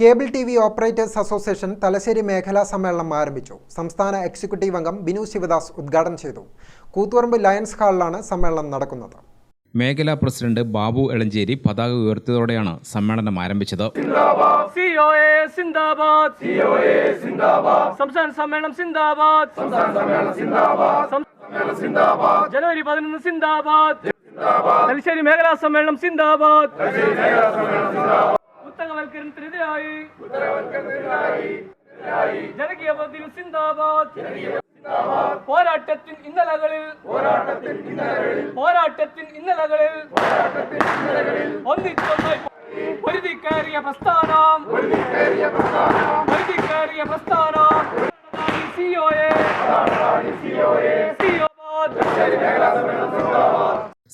Cable T V operators association Thalassery മേഖലാ സമ്മേളനം ആരംഭിച്ചു. സംസ്ഥാന എക്സിക്യൂട്ടീവ് അംഗം ബിനു ശിവദാസ് ഉദ്ഘാടനം ചെയ്തു. കൂത്തുപറമ്പ് ലയൺസ് ഹാളിലാണ് സമ്മേളനം നടക്കുന്നത്. മേഖലാ പ്രസിഡന്റ് ബാബു എളഞ്ചേരി പതാക ഉയർത്തിയതോടെയാണ് സമ്മേളനം ആരംഭിച്ചത്. സംസ്ഥാന സമ്മേളനം ജനുവരി പതിനൊന്ന് സിന്ദാബാദ്. തലശ്ശേരി മേഖലാ സമ്മേളനം സിന്ദാബാദ്. പുസ്തകവൽക്കരണത്തിനെതിരായി ജനകീയ സിന്ദാബാദ് പോരാട്ടത്തിൽ ഇന്നലകളിൽ പോരാട്ടത്തിൽ ഇന്നലകളിൽ ഒന്നിച്ചൊന്നായി പൊരുതി കയറിയ പ്രസ്ഥാനം പൊരുതിക്കേറിയ പ്രസ്ഥാനം സിഒഎ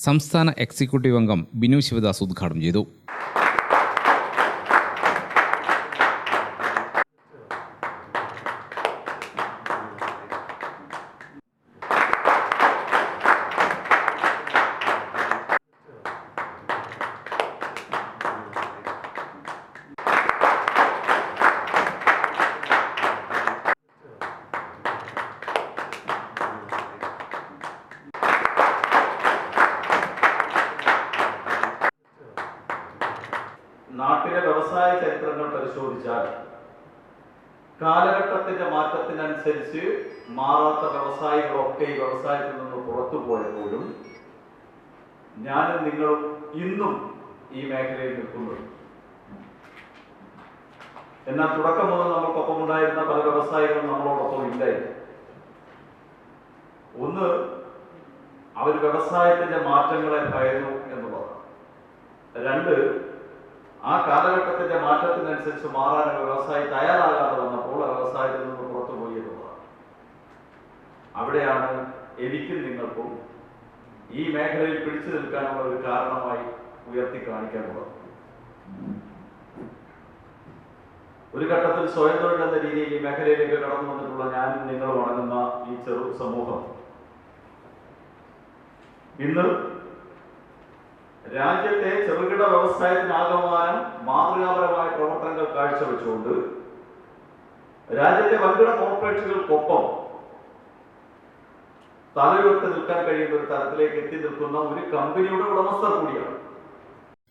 സംസ്ഥാന എക്സിക്യൂട്ടീവ് അംഗം ബിനു ശിവദാസ് ഉദ്ഘാടനം ചെയ്തു പരിശോധിച്ചാൽ കാലഘട്ടത്തിന്റെ മാറ്റത്തിനനുസരിച്ച് മാറാത്ത വ്യവസായികളൊക്കെ ഈ വ്യവസായത്തിൽ നിന്ന് പുറത്തു പോയപ്പോഴും ഞാനും നിങ്ങളും ഇന്നും ഈ മേഖലയിൽ നിൽക്കുന്നു. എന്നാൽ തുടക്കം മുതൽ നമുക്കൊപ്പം ഉണ്ടായിരുന്ന പല വ്യവസായികളും നമ്മളോടൊപ്പം ഇല്ലായിരുന്നു ഒന്ന് അവർ വ്യവസായത്തിന്റെ മാറ്റങ്ങളെ ഭയന്നു എന്നുള്ളതാണ്. രണ്ട് ആ കാലഘട്ടത്തിന്റെ മാറ്റത്തിനനുസരിച്ച് മാറാൻ വ്യവസായി തയ്യാറാകാതെ വന്നപ്പോൾ വ്യവസായത്തിൽ നിന്ന് പുറത്തുപോയി എന്നുള്ളതാണ്. അവിടെയാണ് എനിക്കും നിങ്ങൾക്കും ഈ മേഖലയിൽ പിടിച്ചു നിൽക്കാനുള്ള ഒരു കാരണമായി ഉയർത്തി കാണിക്കാനുള്ളത് ഒരു ഘട്ടത്തിൽ സ്വയം തൊഴിൽ എന്ന രീതിയിൽ ഈ മേഖലയിലേക്ക് കടന്നു വന്നിട്ടുള്ള ഞാനും നിങ്ങളും അടങ്ങുന്ന ഈ ചെറു സമൂഹം ഇന്ന് രാജ്യത്തെ ചെറുകിട വ്യവസായത്തിനാകമാനം മാതൃകാപരമായ പ്രവർത്തനങ്ങൾ കാഴ്ചവെച്ചുകൊണ്ട് രാജ്യത്തെ വൻകിട കോർപ്പറേറ്റുകൾക്കൊപ്പം തലയുയർത്തി നിൽക്കാൻ കഴിയുന്ന ഒരു തരത്തിലേക്ക് എത്തി നിൽക്കുന്ന ഒരു കമ്പനിയുടെ ഉടമസ്ഥർ കൂടിയാണ്.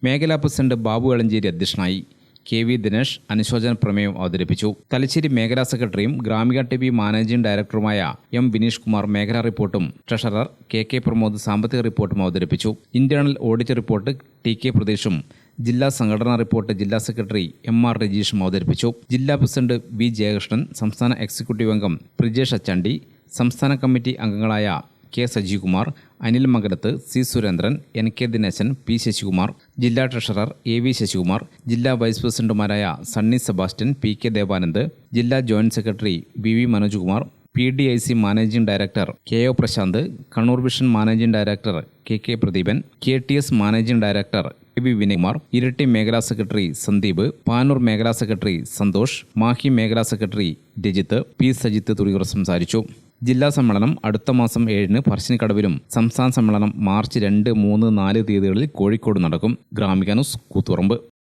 മേഖലാ പ്രസിഡന്റ് ബാബു എളഞ്ചേരി അധ്യക്ഷനായി. കെ വി ദിനേഷ് അനുശോചന പ്രമേയം അവതരിപ്പിച്ചു. തലശ്ശേരി മേഖലാ സെക്രട്ടറിയും ഗ്രാമിക ടി വി മാനേജിംഗ് ഡയറക്ടറുമായ എം വിനീഷ് കുമാർ മേഖലാ റിപ്പോർട്ടും ട്രഷറർ കെ കെ പ്രമോദ് സാമ്പത്തിക റിപ്പോർട്ടും അവതരിപ്പിച്ചു. Internal audit report T K പ്രതീഷും ജില്ലാ സംഘടനാ റിപ്പോർട്ട് ജില്ലാ സെക്രട്ടറി എം ആർ രജീഷും അവതരിപ്പിച്ചു. ജില്ലാ പ്രസിഡന്റ് വി ജയകൃഷ്ണൻ സംസ്ഥാന എക്സിക്യൂട്ടീവ് അംഗം പ്രിജേഷ് അച്ചണ്ടി സംസ്ഥാന കമ്മിറ്റി അംഗങ്ങളായ K Sajikumar Anil Makadath C Surendran N K Dineshan P Sasikumar ജില്ലാ ട്രഷറർ എ വി ശശികുമാർ ജില്ലാ വൈസ് പ്രസിഡന്റുമാരായ Sunny Sebastian P K Devanand ജില്ലാ joint secretary V V Manojkumar P D I C managing director K O Prasanth Kannur Vision managing director K K Pradeepan K T S managing director A V Vinayakumar Iritty മേഖലാ secretary Sandeep Panoor മേഖലാ secretary Santhosh Mahe മേഖലാ secretary Rajith P Sajith തുടങ്ങിയവർ സംസാരിച്ചു. ജില്ലാ സമ്മേളനം അടുത്ത മാസം ഏഴിന് പറശ്ശിനിക്കടവിലും സംസ്ഥാന സമ്മേളനം മാർച്ച് രണ്ട് മൂന്ന് നാല് തീയതികളിൽ കോഴിക്കോട് നടക്കും. ഗ്രാമിക ന്യൂസ് കൂത്തുപറമ്പ്.